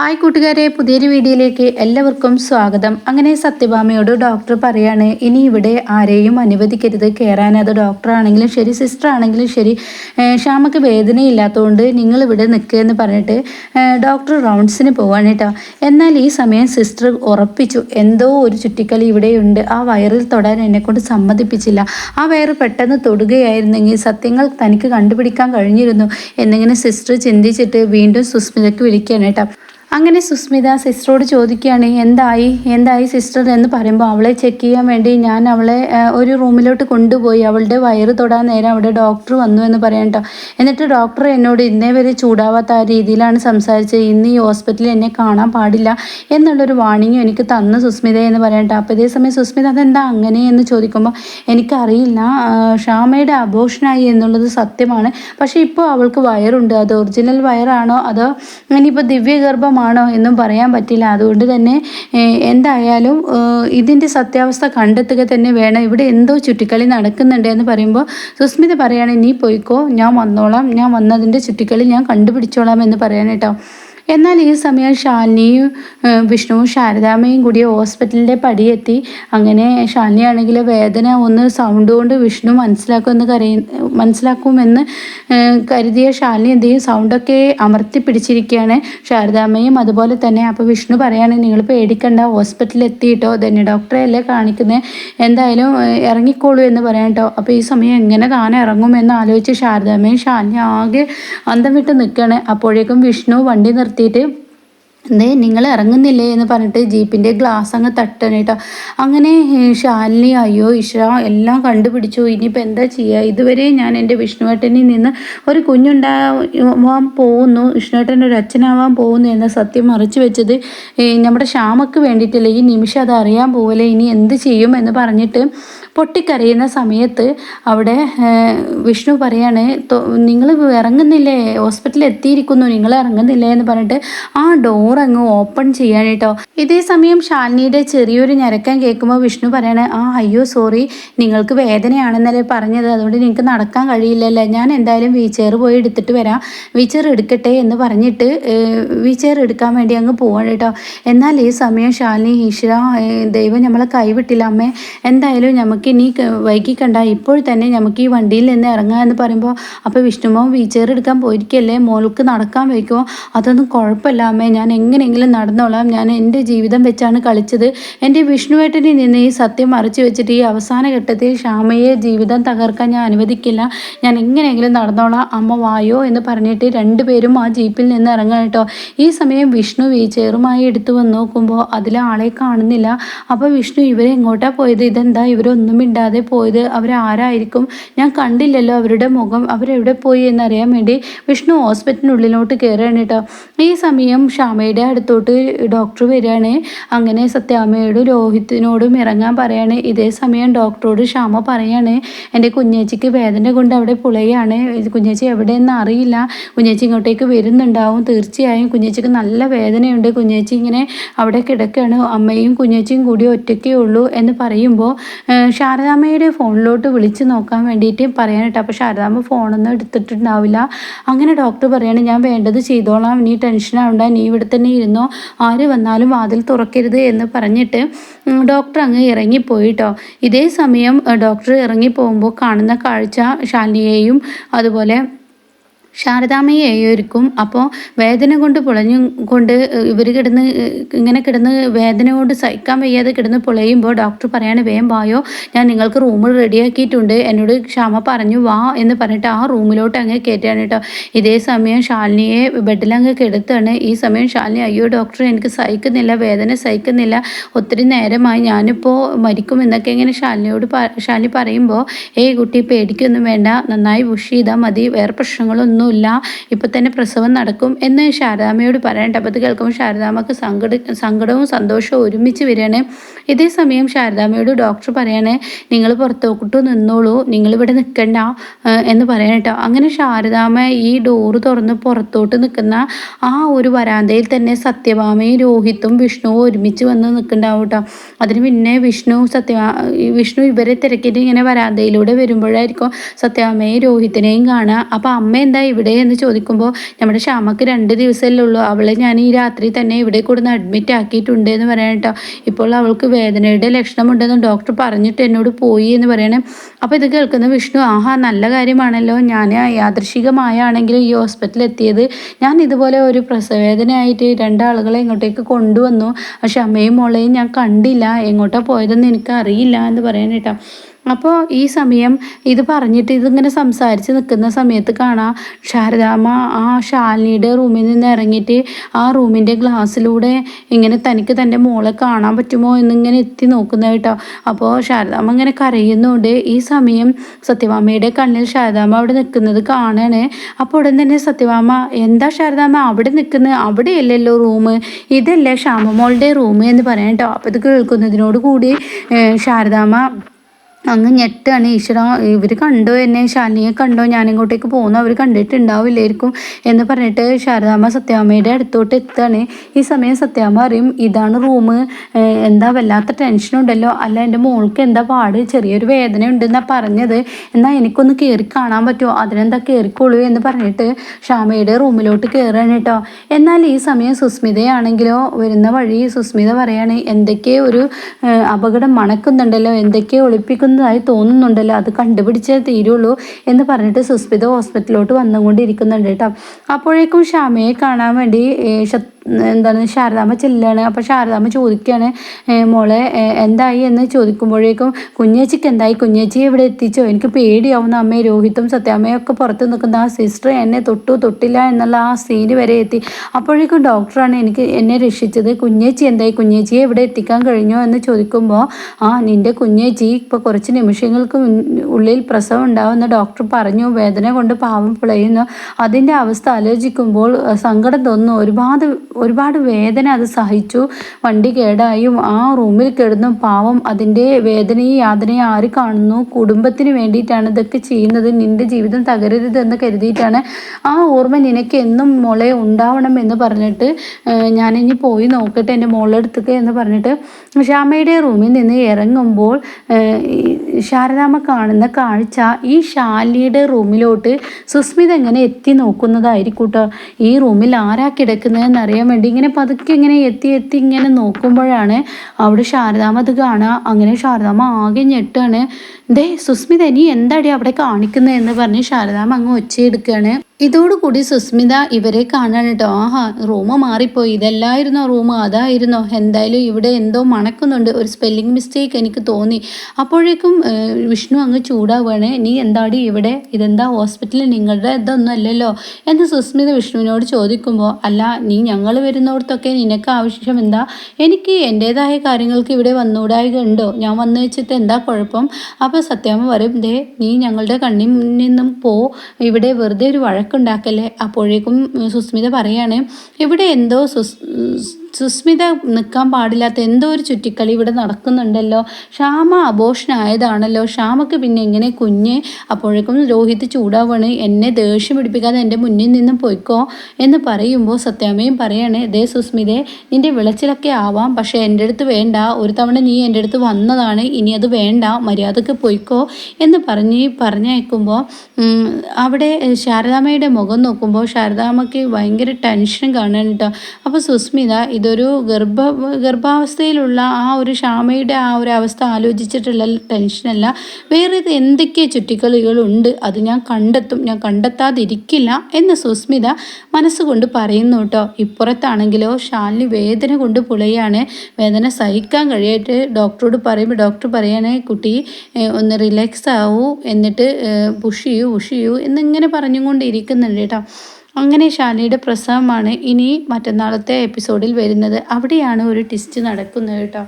Hi കൂട്ടുകാരെ പുതിയൊരു വീഡിയോയിലേക്ക് എല്ലാവർക്കും സ്വാഗതം. അങ്ങനെ സത്യഭാമയോട് ഡോക്ടർ പറയാണ് ഇനി ഇവിടെ ആരെയും അനുവദിക്കരുത്. കയറാൻ അത് ഡോക്ടർ ആണെങ്കിലും ശരി സിസ്റ്റർ ആണെങ്കിലും ശരി. ക്ഷാമക്ക് വേദനയില്ലാത്തതുകൊണ്ട് നിങ്ങൾ ഇവിടെ നിൽക്കുക എന്ന് പറഞ്ഞിട്ട് ഡോക്ടർ റൗണ്ട്സിന് പോവാണ് കേട്ടോ എന്നാൽ ഈ സമയം സിസ്റ്റർ ഉറപ്പിച്ചു എന്തോ ഒരു ചുറ്റിക്കളി ഇവിടെയുണ്ട്. ആ വയറിൽ തൊടാൻ എന്നെക്കൊണ്ട് സമ്മതിപ്പിച്ചില്ല. ആ വയറ് പെട്ടെന്ന് തൊടുകയായിരുന്നെങ്കിൽ സത്യങ്ങൾ തനിക്ക് കണ്ടുപിടിക്കാൻ കഴിഞ്ഞിരുന്നു എന്നിങ്ങനെ സിസ്റ്റർ ചിന്തിച്ചിട്ട് വീണ്ടും സുസ്മിതയ്ക്ക് വിളിക്കുകയാണ് കേട്ടോ അങ്ങനെ സുസ്മിത സിസ്റ്ററോട് ചോദിക്കുകയാണ് എന്തായി? എന്തായി സിസ്റ്റർ? എന്ന് പറയുമ്പോൾ അവളെ ചെക്ക് ചെയ്യാൻ വേണ്ടി ഞാൻ അവളെ ഒരു റൂമിലോട്ട് കൊണ്ടുപോയി. അവളുടെ വയറ് തൊടാൻ നേരം അവിടെ ഡോക്ടർ വന്നു എന്ന് പറയാം കേട്ടോ എന്നിട്ട് ഡോക്ടർ എന്നോട് ഇന്നേ വരെ ചൂടാവാത്ത ആ രീതിയിലാണ് സംസാരിച്ചത്. ഇന്ന് ഈ ഹോസ്പിറ്റലിൽ എന്നെ കാണാൻ പാടില്ല എന്നുള്ളൊരു വാണിംഗ് എനിക്ക് തന്നു സുസ്മിത എന്ന് പറയാം കേട്ടോ അപ്പോൾ ഇതേ സമയം സുസ്മിത അതെന്താ അങ്ങനെ? എന്ന് ചോദിക്കുമ്പോൾ എനിക്കറിയില്ല ഷാമയുടെ അബോഷനായി എന്നുള്ളത് സത്യമാണ്. പക്ഷേ ഇപ്പോൾ അവൾക്ക് വയറുണ്ട്. അത് ഒറിജിനൽ വയറാണോ? അതോ ഇനിയിപ്പോൾ ദിവ്യഗർഭം സത്യമാണോ എന്നും പറയാൻ പറ്റില്ല. അതുകൊണ്ട് തന്നെ എന്തായാലും ഇതിന്റെ സത്യാവസ്ഥ കണ്ടെത്തുക തന്നെ വേണം. ഇവിടെ എന്തോ ചുറ്റിക്കളി നടക്കുന്നുണ്ട് എന്ന് പറയുമ്പോൾ സുസ്മിത പറയാണ് നീ പോയിക്കോ ഞാൻ വന്നോളാം. ഞാൻ വന്നതിന്റെ ചുറ്റിക്കളി ഞാൻ കണ്ടുപിടിച്ചോളാം എന്ന് പറയാൻ കേട്ടോ. എന്നാൽ ഈ സമയം ശാലിനിയും വിഷ്ണുവും ശാരദാമ്മയും കൂടി ഹോസ്പിറ്റലിന്റെ പടിയെത്തി. അങ്ങനെ ശാലിനി ആണെങ്കിൽ വേദന ഒന്ന് സൗണ്ട് കൊണ്ട് വിഷ്ണു മനസ്സിലാക്കുമെന്ന് കരയ മനസ്സിലാക്കുമെന്ന് കരുതിയ ശാലിനി എന്ത് ചെയ്യും? സൗണ്ടൊക്കെ അമർത്തി പിടിച്ചിരിക്കുകയാണ് ശാരദാമ്മയും. അതുപോലെ തന്നെ അപ്പോൾ വിഷ്ണു പറയാണ് നിങ്ങൾ പേടിക്കണ്ട ഹോസ്പിറ്റലിൽ എത്തിയിട്ടോ തന്നെ ഡോക്ടറെ അല്ലേ കാണിക്കുന്നത് എന്തായാലും ഇറങ്ങിക്കോളൂ എന്ന് പറയാം കേട്ടോ അപ്പോൾ ഈ സമയം എങ്ങനെ താൻ ഇറങ്ങുമെന്ന് ആലോചിച്ച് ശാരദാമ്മയും ശാലിനി ആകെ അന്തം വിട്ട് നിൽക്കുകയാണ്. അപ്പോഴേക്കും വിഷ്ണു വണ്ടി നിർത്തി നിർത്തിയിട്ട് എന്തേ നിങ്ങൾ ഇറങ്ങുന്നില്ലേ എന്ന് പറഞ്ഞിട്ട് ജീപ്പിന്റെ ഗ്ലാസ് അങ്ങ് തട്ടണം കേട്ടോ. അങ്ങനെ ശാലിനി അയ്യോ ഇഷ എല്ലാം കണ്ടുപിടിച്ചു. ഇനിയിപ്പോൾ എന്താ ചെയ്യുക ഇതുവരെ ഞാൻ എന്റെ വിഷ്ണുവേട്ടനിൽ നിന്ന് ഒരു കുഞ്ഞുണ്ടാവാൻ പോകുന്നു. വിഷ്ണുവേട്ടൻ ഒരു അച്ഛനാവാൻ പോകുന്നു എന്ന സത്യം മറിച്ചു വെച്ചത് നമ്മുടെ ശ്യാമക്ക് വേണ്ടിയിട്ടില്ല? ഈ നിമിഷം അത് അറിയാൻ പോവല്ലേ? ഇനി എന്ത് ചെയ്യും എന്ന് പറഞ്ഞിട്ട് പൊട്ടിക്കരയുന്ന സമയത്ത് അവിടെ വിഷ്ണു പറയാണ് നിങ്ങൾ ഇറങ്ങുന്നില്ലേ? ഹോസ്പിറ്റലിൽ എത്തിയിരിക്കുന്നു. നിങ്ങൾ ഇറങ്ങുന്നില്ലേ? എന്ന് പറഞ്ഞിട്ട് ആ ഡോർ അങ്ങ് ഓപ്പൺ ചെയ്യാൻ കേട്ടോ ഇതേ സമയം ശാലിനിയുടെ ചെറിയൊരു ഞരക്കം കേൾക്കുമ്പോൾ വിഷ്ണു പറയാണ് ആ അയ്യോ സോറി നിങ്ങൾക്ക് വേദനയാണെന്നല്ലേ പറഞ്ഞത്. അതുകൊണ്ട് നിങ്ങൾക്ക് നടക്കാൻ കഴിയില്ലല്ലേ. ഞാൻ എന്തായാലും വീച്ചെയർ പോയി എടുത്തിട്ട് വരാം. വീച്ചെയർ എടുക്കട്ടെ എന്ന് പറഞ്ഞിട്ട് വീച്ചെയർ എടുക്കാൻ വേണ്ടി അങ്ങ് പോവാണ് കേട്ടോ. എന്നാൽ ഈ സമയം ശാലിനി ഈശ്വര ദൈവം നമ്മളെ കൈവിട്ടില്ല അമ്മേ. എന്തായാലും നമുക്ക് ഇനി വൈകിക്കണ്ട ഇപ്പോൾ തന്നെ നമുക്ക് ഈ വണ്ടിയിൽ നിന്ന് ഇറങ്ങാം എന്ന് പറയുമ്പോൾ അപ്പോൾ വിഷ്ണുമോ വീച്ചെയർ എടുക്കാൻ പോയിരിക്കല്ലേ? മോൾക്ക് നടക്കാൻ വയ്ക്കുമോ അതൊന്നും കുഴപ്പമില്ല അമ്മേ. ഞാൻ എങ്ങനെയെങ്കിലും നടന്നോളാം. ഞാൻ എന്റെ ജീവിതം വെച്ചാണ് കളിച്ചത്. എന്റെ വിഷ്ണുവേട്ടനിൽ നിന്ന് ഈ സത്യം മറച്ചു വെച്ചിട്ട് ഈ അവസാന ഘട്ടത്തിൽ ശ്യാമയെ ജീവിതം തകർക്കാൻ ഞാൻ അനുവദിക്കില്ല. ഞാൻ എങ്ങനെയെങ്കിലും നടന്നോളാം. അമ്മ വായോ എന്ന് പറഞ്ഞിട്ട് രണ്ടുപേരും ആ ജീപ്പിൽ നിന്ന് ഇറങ്ങാൻ കേട്ടോ. ഈ സമയം വിഷ്ണു വീച്ചെയറുമായി എടുത്തു വന്ന് നോക്കുമ്പോൾ അതിൽ ആളെ കാണുന്നില്ല. അപ്പോൾ വിഷ്ണു ഇവരെ എങ്ങോട്ടാണ് പോയത്? ഇതെന്താ? ഇവരൊന്നും മിണ്ടാതെ പോയത്? അവരാരായിരിക്കും ഞാൻ കണ്ടില്ലല്ലോ അവരുടെ മുഖം. അവരെവിടെ പോയി എന്നറിയാൻ വേണ്ടി വിഷ്ണു ഹോസ്പിറ്റലിനുള്ളിലോട്ട് കയറുകയാണ് കേട്ടോ. ഈ സമയം ശ്യാമയുടെ അടുത്തോട്ട് ഡോക്ടർ വരികയാണ്. അങ്ങനെ സത്യാമ്മയോടും രോഹിത്തിനോടും ഇറങ്ങാൻ പറയാണ്. ഇതേ സമയം ഡോക്ടറോട് ക്ഷാമ പറയാണ്. എന്റെ കുഞ്ഞേച്ചിക്ക് വേദന കൊണ്ട് അവിടെ പുളയാണ് കുഞ്ഞേച്ചി എവിടെയെന്ന് അറിയില്ല. കുഞ്ഞേച്ചി ഇങ്ങോട്ടേക്ക് വരുന്നുണ്ടാവും. തീർച്ചയായും കുഞ്ഞേച്ചിക്ക് നല്ല വേദനയുണ്ട്. കുഞ്ഞേച്ചി ഇങ്ങനെ അവിടെ കിടക്കുകയാണ്. അമ്മയും കുഞ്ഞേച്ചിയും കൂടി ഒറ്റയ്ക്കേ ഉള്ളൂ എന്ന് പറയുമ്പോൾ ശാരദാമ്മയുടെ ഫോണിലോട്ട് വിളിച്ച് നോക്കാൻ വേണ്ടിയിട്ട് പറയാനിട്ട് അപ്പോൾ ശാരദാമ്മ ഫോണൊന്നും എടുത്തിട്ടുണ്ടാവില്ല. അങ്ങനെ ഡോക്ടർ പറയാണ് ഞാൻ വേണ്ടത് ചെയ്തോളാം. നീ ടെൻഷൻ ആവണ്ട. നീ ഇവിടെ തന്നെ ഇരുന്നോ ആര് വന്നാലും വാതിൽ തുറക്കരുത് എന്ന് പറഞ്ഞിട്ട് ഡോക്ടർ അങ്ങ് ഇറങ്ങിപ്പോയിട്ടോ. ഇതേ സമയം ഡോക്ടർ ഇറങ്ങി ഇറങ്ങിപ്പോകുമ്പോൾ കാണുന്ന കാഴ്ച ശാലിനിയെയും അതുപോലെ ശാരദാമ്മയായിരിക്കും അപ്പോൾ വേദന കൊണ്ട് പുളഞ്ഞു കൊണ്ട് ഇവർ കിടന്ന് ഇങ്ങനെ കിടന്ന് വേദന കൊണ്ട് സഹിക്കാൻ വയ്യാതെ കിടന്ന് പുളയുമ്പോൾ ഡോക്ടർ പറയാണ് വേം വായോ ഞാൻ നിങ്ങൾക്ക് റൂം റെഡിയാക്കിയിട്ടുണ്ട്. എന്നോട് ക്ഷമ പറഞ്ഞു വാ എന്ന് പറഞ്ഞിട്ട് ആ റൂമിലോട്ട് അങ്ങ് കയറ്റുകയാണ് കേട്ടോ. ഇതേ സമയം ശാലിനിയെ ബെഡിലങ്ങ് കിടത്താണ്. ഈ സമയം ശാലിനി അയ്യോ ഡോക്ടർ എനിക്ക് സഹിക്കുന്നില്ല വേദന സഹിക്കുന്നില്ല. ഒത്തിരി നേരമായി ഞാനിപ്പോൾ മരിക്കും എന്നൊക്കെ ഇങ്ങനെ ശാലിനിയോട് ശാലിനി പറയുമ്പോൾ ഏയ് കുട്ടി പേടിക്കൊന്നും വേണ്ട. നന്നായി ബുഷ് ചെയ്താൽ മതി. വേറെ പ്രശ്നങ്ങളൊന്നും പ്രശ്നമൊന്നുമില്ല ഇപ്പം തന്നെ പ്രസവം നടക്കും എന്ന് ശാരദാമ്മയോട് പറയണ്ട അപ്പോൾ അത് കേൾക്കുമ്പോൾ ശാരദാമ്മക്ക് സങ്കട സങ്കടവും സന്തോഷവും ഒരുമിച്ച് വരികയാണ്. ഇതേ സമയം ശാരദാമ്മയോട് ഡോക്ടർ പറയാണ് നിങ്ങൾ പുറത്തോക്കിട്ട് നിന്നോളൂ. നിങ്ങളിവിടെ നിൽക്കണ്ട എന്ന് പറയാൻ കേട്ടോ. അങ്ങനെ ശാരദാമ്മ ഈ ഡോറ് തുറന്ന് പുറത്തോട്ട് നിൽക്കുന്ന ആ ഒരു വരാന്തയിൽ തന്നെ സത്യഭാമയും രോഹിത്തും വിഷ്ണുവും ഒരുമിച്ച് വന്ന് നിൽക്കുന്നുണ്ടാവും കേട്ടോ. അതിന് പിന്നെ വിഷ്ണു സത്യഭാ വിഷ്ണു ഇവരെ തിരക്കിയിട്ട് ഇങ്ങനെ വരാന്തയിലൂടെ വരുമ്പോഴായിരിക്കും സത്യഭാമയും രോഹിത്തിനെയും കാണുക. അപ്പോൾ അമ്മ എന്താ ഇവിടെ എന്ന് ചോദിക്കുമ്പോൾ നമ്മുടെ ക്ഷാമക്ക് രണ്ട് ദിവസമല്ലേ ഉള്ളൂ. അവളെ ഞാൻ ഈ രാത്രി തന്നെ ഇവിടെ കൊടുന്ന് അഡ്മിറ്റ് ആക്കിയിട്ടുണ്ട് എന്ന് പറയണം കേട്ടോ. ഇപ്പോൾ അവൾക്ക് വേദനയുടെ ലക്ഷണമുണ്ടെന്ന് ഡോക്ടർ പറഞ്ഞിട്ട് എന്നോട് പോയി എന്ന് പറയണേ. അപ്പോൾ ഇത് കേൾക്കുന്ന വിഷ്ണു ആഹാ നല്ല കാര്യമാണല്ലോ. ഞാൻ യാദൃശികമായാണെങ്കിലും ഈ ഹോസ്പിറ്റലിൽ എത്തിയത് ഞാൻ ഇതുപോലെ ഒരു പ്രസവേദനയായിട്ട് രണ്ടാളുകളെ ഇങ്ങോട്ടേക്ക് കൊണ്ടുവന്നു. പക്ഷെ അമ്മയും മോളെയും ഞാൻ കണ്ടില്ല. എങ്ങോട്ടാണ് പോയതെന്ന് എനിക്ക് അറിയില്ല എന്ന് പറയാൻ അപ്പോൾ ഈ സമയം ഇത് പറഞ്ഞിട്ട് ഇതിങ്ങനെ സംസാരിച്ച് നിൽക്കുന്ന സമയത്ത് കാണാം ശാരദാമ്മ ആ ശാലിനിയുടെ റൂമിൽ നിന്ന് ഇറങ്ങിയിട്ട് ആ റൂമിന്റെ ഗ്ലാസ്സിലൂടെ ഇങ്ങനെ തനിക്ക് തന്റെ മോളെ കാണാൻ പറ്റുമോ എന്നിങ്ങനെ എത്തി നോക്കുന്ന കേട്ടോ. അപ്പോൾ ശാരദാമ്മ ഇങ്ങനെ കരയുന്നുണ്ട്. ഈ സമയം സത്യഭാമയുടെ കണ്ണിൽ ശാരദാമ്മ അവിടെ നിൽക്കുന്നത് കാണാണ്. അപ്പോൾ ഉടൻ തന്നെ സത്യഭാമ എന്താ ശാരദാമ്മ അവിടെ നിൽക്കുന്നത് അവിടെയല്ലല്ലോ റൂം. ഇതല്ലേ ശ്യാമമോളുടെ റൂം എന്ന് പറയാം കേട്ടോ. അപ്പോൾ ഇത് കേൾക്കുന്നതിനോട് കൂടി ശാരദാമ്മ അങ്ങ് ഞെട്ടാണ്. ഈശ്വര ഇവർ കണ്ടോ എന്നെ? ശാലിനിയെ കണ്ടോ? ഞാനിങ്ങോട്ടേക്ക് പോകുന്നു. അവർ കണ്ടിട്ടുണ്ടാവില്ലായിരിക്കും എന്ന് പറഞ്ഞിട്ട് ശാരദാമ്മ സത്യാമ്മയുടെ അടുത്തോട്ട് എത്താണ്. ഈ സമയം സത്യാമ്മ അറിയും ഇതാണ് റൂം എന്താ വല്ലാത്ത ടെൻഷനുണ്ടല്ലോ അല്ല എന്റെ മോൾക്ക് എന്താ പാട്? ചെറിയൊരു വേദന ഉണ്ടെന്നാണ് പറഞ്ഞത്. എന്നാൽ എനിക്കൊന്ന് കയറി കാണാൻ പറ്റുമോ? അതിനെന്താ കയറിക്കോളൂ എന്ന് പറഞ്ഞിട്ട് ഷാമയുടെ റൂമിലോട്ട് കയറുകയാണ് കേട്ടോ. എന്നാൽ ഈ സമയം സുസ്മിതയാണെങ്കിലോ വരുന്ന വഴി സുസ്മിത പറയാണ് എന്തൊക്കെയോ ഒരു അപകടം മണക്കുന്നുണ്ടല്ലോ? എന്തൊക്കെയോ ഒളിപ്പിക്കുന്നു നടക്കുന്നതായി തോന്നുന്നുണ്ടല്ലോ. അത് കണ്ടുപിടിച്ചേ തീരുള്ളൂ എന്ന് പറഞ്ഞിട്ട് സുസ്മിത ഹോസ്പിറ്റലിലോട്ട് വന്നുകൊണ്ടിരിക്കുന്നുണ്ട് കേട്ടോ. അപ്പോഴേക്കും ഷാമയെ കാണാൻ വേണ്ടി എന്താണ് ശാരദാമ്മ ചെല്ലുകയാണ് അപ്പോൾ ശാരദാമ്മ ചോദിക്കുകയാണ് മോളെ എന്തായി? എന്ന് ചോദിക്കുമ്പോഴേക്കും കുഞ്ഞേച്ചിക്ക് എന്തായി? കുഞ്ഞേച്ചി ഇവിടെ എത്തിച്ചോ? എനിക്ക് പേടിയാവുന്ന അമ്മയും രോഹിത്തും സത്യാമ്മയൊക്കെ പുറത്ത് നിൽക്കുന്ന ആ സിസ്റ്റർ എന്നെ തൊട്ടു തൊട്ടില്ല എന്നുള്ള ആ സീന് വരെ എത്തി. അപ്പോഴേക്കും ഡോക്ടറാണ് എനിക്ക് എന്നെ രക്ഷിച്ചത്. കുഞ്ഞേച്ചി എന്തായി? കുഞ്ഞേച്ചിയെ ഇവിടെ എത്തിക്കാൻ കഴിഞ്ഞോ? എന്ന് ചോദിക്കുമ്പോൾ ആ നിന്റെ കുഞ്ഞേച്ചി ഇപ്പോൾ കുറച്ച് നിമിഷങ്ങൾക്ക് ഉള്ളിൽ പ്രസവം ഉണ്ടാവുന്ന ഡോക്ടർ പറഞ്ഞു. വേദന കൊണ്ട് പാവം പിളയുന്നു. അതിന്റെ അവസ്ഥ ആലോചിക്കുമ്പോൾ സങ്കടം തോന്നുന്നു. ഒരുപാട് ഒരുപാട് വേദന അത് സഹിച്ചു. വണ്ടി കേടായും. ആ റൂമിൽ കിടന്നും പാവം അതിന്റെ വേദനയും യാതനയും ആര് കാണുന്നു? കുടുംബത്തിന് വേണ്ടിയിട്ടാണ് ഇതൊക്കെ ചെയ്യുന്നത്. നിന്റെ ജീവിതം തകരരുത് എന്ന് കരുതിയിട്ടാണ്. ആ ഓർമ്മ നിനക്ക് എന്നും മോളെ ഉണ്ടാവണം എന്ന് പറഞ്ഞിട്ട് ഞാനിനി പോയി നോക്കട്ടെ എന്റെ മോളെടുത്തൊക്കെ എന്ന് പറഞ്ഞിട്ട് ശ്യാമയുടെ റൂമിൽ നിന്ന് ഇറങ്ങുമ്പോൾ ശാരദാമ്മ കാണുന്ന കാഴ്ച ഈ ശാലിയുടെ റൂമിലോട്ട് സുസ്മിത എങ്ങനെ എത്തി നോക്കുന്നതായിരിക്കും കേട്ടോ ഈ റൂമിൽ ആരാ കിടക്കുന്നതെന്ന് അറിയാൻ വേണ്ടി ഇങ്ങനെ പതുക്കെ ഇങ്ങനെ എത്തി എത്തി ഇങ്ങനെ നോക്കുമ്പോഴാണ് അവിടെ ശാരദാമ്മ അത് കാണുക. അങ്ങനെ ശാരദാമ്മ ആകെ ഞെട്ടാണ്. ദേ സുസ്മിത നീ എന്താടി അവിടെ കാണിക്കുന്നത് എന്ന് പറഞ്ഞ് ശാരദാമ്മ അങ്ങ് ഒച്ചയെടുക്കുകയാണ് ഇതോടുകൂടി സുസ്മിത ഇവരെ കാണാൻ കേട്ടോ ആഹാ റൂം മാറിപ്പോയി. ഇതല്ലായിരുന്നോ റൂം അതായിരുന്നോ? എന്തായാലും ഇവിടെ എന്തോ മണക്കുന്നുണ്ട്. ഒരു സ്പെല്ലിംഗ് മിസ്റ്റേക്ക് എനിക്ക് തോന്നി. അപ്പോഴേക്കും വിഷ്ണു അങ്ങ് ചൂടാവുകയാണ്. നീ എന്താടി ഇവിടെ? ഇതെന്താ ഹോസ്പിറ്റലിൽ നിങ്ങളുടെ ഇതൊന്നും അല്ലല്ലോ എന്ന് സുസ്മിത വിഷ്ണുവിനോട് ചോദിക്കുമ്പോൾ അല്ല നീ ഞങ്ങൾ വരുന്നിടത്തൊക്കെ നിനക്ക് ആവശ്യം എന്താ? എനിക്ക് എന്റേതായ കാര്യങ്ങൾക്ക് ഇവിടെ വന്നുകൂടായിക ഉണ്ടോ? ഞാൻ വന്നു വെച്ചിട്ട് എന്താ കുഴപ്പം? അപ്പോൾ സത്യാമ്മ പറയും ദേ നീ ഞങ്ങളുടെ കണ്ണിൽ നിന്നും പോ. ഇവിടെ വെറുതെ ഒരു വഴക്ക് വഴക്കുണ്ടാക്കല്ലേ അപ്പോഴേക്കും സുസ്മിത പറയാണ് ഇവിടെ എന്തോ സുസ് സുസ്മിത നിൽക്കാൻ പാടില്ലാത്ത എന്തോ ഒരു ചുറ്റിക്കളി ഇവിടെ നടക്കുന്നുണ്ടല്ലോ. ക്ഷാമ അബോഷനായതാണല്ലോ. ക്ഷാമക്ക് പിന്നെ എങ്ങനെ കുഞ്ഞ്? അപ്പോഴേക്കും രോഹിത് ചൂടാവാണ്. എന്നെ ദേഷ്യം പിടിപ്പിക്കാതെ എന്റെ മുന്നിൽ നിന്നും പോയിക്കോ എന്ന് പറയുമ്പോൾ സത്യാമ്മയും പറയണേ ദേ സുസ്മിതെ നിന്റെ വിളച്ചിലൊക്കെ ആവാം. പക്ഷേ എന്റെ അടുത്ത് വേണ്ട. ഒരു തവണ നീ എന്റെ അടുത്ത് വന്നതാണ്. ഇനി അത് വേണ്ട. മര്യാദയ്ക്ക് പോയിക്കോ. എന്ന് പറഞ്ഞ് പറഞ്ഞയക്കുമ്പോൾ അവിടെ ശാരദാമ്മയുടെ മുഖം നോക്കുമ്പോൾ ശാരദാമ്മയ്ക്ക് ഭയങ്കര ടെൻഷൻ കാണാൻ കേട്ടോ. അപ്പോൾ സുസ്മിത ഇതൊരു ഗർഭ ഗർഭാവസ്ഥയിലുള്ള ആ ഒരു ക്ഷാമയുടെ ആ ഒരു അവസ്ഥ ആലോചിച്ചിട്ടുള്ള ടെൻഷനല്ല. വേറെ എന്തൊക്കെ ചുറ്റിക്കളികളുണ്ട് അത് ഞാൻ കണ്ടെത്തും ഞാൻ കണ്ടെത്താതിരിക്കില്ല എന്ന് സുസ്മിത മനസ്സുകൊണ്ട് പറയുന്നു കേട്ടോ. ഇപ്പുറത്താണെങ്കിലോ ശാലിനി വേദന കൊണ്ട് പുളയാണ്. വേദന സഹിക്കാൻ കഴിയായിട്ട് ഡോക്ടറോട് പറയുമ്പോൾ ഡോക്ടർ പറയണേ കുട്ടി ഒന്ന് റിലാക്സ് ആവൂ എന്നിട്ട് പുഷ് ചെയ്യൂ പുഷ് ചെയ്യൂ എന്നിങ്ങനെ പറഞ്ഞുകൊണ്ടിരിക്കുന്നുണ്ട് കേട്ടോ. അങ്ങനെ ഷാനിയുടെ പ്രസവമാണ് ഇനി മറ്റന്നാളത്തെ എപ്പിസോഡിൽ വരുന്നത്. അവിടെയാണ് ഒരു ട്വിസ്റ്റ് നടക്കുന്നത് കേട്ടോ.